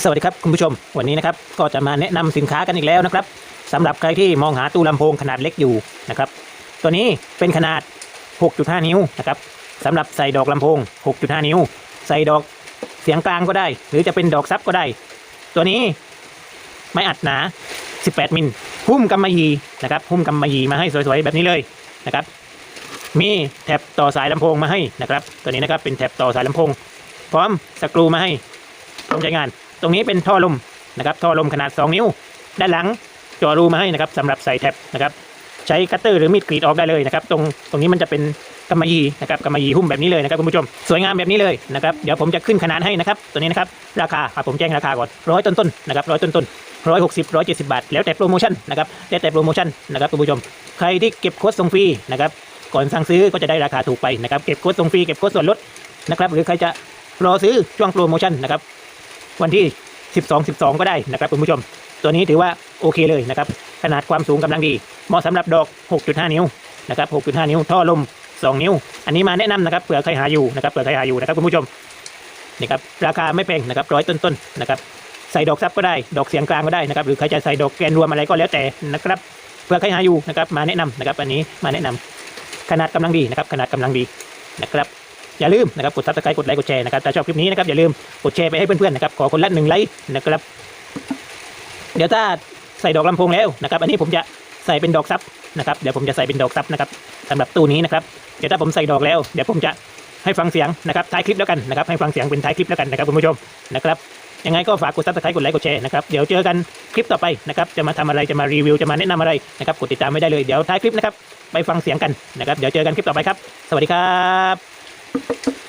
สวัสดีครับคุณผู้ชม วันนี้นะครับก็จะมาแนะนำสินค้ากันอีกแล้วนะครับสำหรับใครที่มองหาตู้ลำโพงขนาดเล็กอยู่นะครับ ตัวนี้เป็นขนาด 6.5 นิ้วนะครับสำหรับใส่ดอกลำโพง 6.5 นิ้ว ใส่ดอกเสียงกลางก็ได้ หรือจะเป็นดอกซับก็ได้ ตัวนี้ไม่อัดหนา 18 มิลหุ้มกำมะหยี่นะครับหุ้มกำมะหยี่มาให้สวยๆแบบนี้เลยนะครับ มีแท็บต่อสายลำโพงมาให้นะครับ ตัวนี้นะครับเป็นแท็บต่อสายลำโพง พร้อมสกรูมาให้ พร้อมใช้งาน ตรงนี้เป็นท่อลมนะครับท่อลมขนาด 2 นิ้ว ด้านหลังจ่อรูมาให้นะครับสำหรับใส่แท็บนะครับใช้คัตเตอร์หรือมีดกรีดออกได้เลยนะครับ ตรงตรงนี้มันจะเป็นกำมะหยี่นะครับกำมะหยี่หุ้มแบบนี้เลยนะครับคุณผู้ชม สวยงามแบบนี้เลยนะครับเดี๋ยวผมจะขึ้นขนาดให้นะครับตัวนี้นะครับราคาผมแจ้งราคาก่อนร้อยต้นๆนะครับร้อยต้นๆร้อยหกสิบร้อยเจ็ดสิบบาท แล้วแต่โปรโมชั่นนะครับแล้วแต่โปรโมชั่นนะครับคุณผู้ชม ใครที่เก็บโค้ดส่งฟรีนะครับก่อนสั่งซื้อก็จะได้ราคาถูกไปนะครับเก็บโค้ดส่งฟรีเก็บโค้ดส่วนลดนะครับหรือใครจะรอซื้อช่วงโปรโมชั่นนะครับ วันที่ 12 12 ก็ได้นะครับคุณผู้ชม ตัวนี้ถือว่าโอเคเลยนะครับ ขนาดความสูงกำลังดี เหมาะสำหรับดอก 6.5 นิ้วนะครับ 6.5 นิ้ว ท่อลม 2 นิ้ว อันนี้มาแนะนำนะครับเผื่อใครหาอยู่นะครับเผื่อใครหาอยู่นะครับคุณผู้ชมนี่ครับราคาไม่แพงนะครับร้อยต้นๆนะครับใส่ดอกซับก็ได้ดอกเสียงกลางก็ได้นะครับหรือใครจะใส่ดอกแกนรวมอะไรก็แล้วแต่นะครับเผื่อใครหาอยู่นะครับมาแนะนำนะครับอันนี้มาแนะนำขนาดกำลังดีนะครับขนาดกำลังดีนะครับ อย่าลืมนะครับกดซับสไครต์กดไลค์กดแชร์นะครับถ้าชอบคลิปนี้นะครับอย่าลืมกดแชร์ไปให้เพื่อนๆนะครับขอคนละหนึ่งไลค์นะครับ เดี๋ยวถ้าใส่ดอกลำโพงแล้วนะครับ อันนี้ผมจะใส่เป็นดอกซับนะครับเดี๋ยวผมจะใส่เป็นดอกซับนะครับสำหรับตู้นี้นะครับเดี๋ยวถ้าผมใส่ดอกแล้วเดี๋ยวผมจะให้ฟังเสียงนะครับท้ายคลิปแล้วกันนะครับให้ฟังเสียงเป็นท้ายคลิปแล้วกันนะครับคุณผู้ชมนะครับยังไงก็ฝากกดซับสไครต์กดไลค์กดแชร์นะครับเดี๋ยวเจอกันคลิปต่อไปนะครับจะมาทำอะไรจะมารีวิวจะมาแนะนำอะไรนะครับกดติดตามไม่ได้เลยเดี๋ยวท้ายคลิปนะครับไปฟังเสียงกันนะครับเดี๋ยวเจอกันคลิปต่อไปครับ สวัสดีครับ Thank you.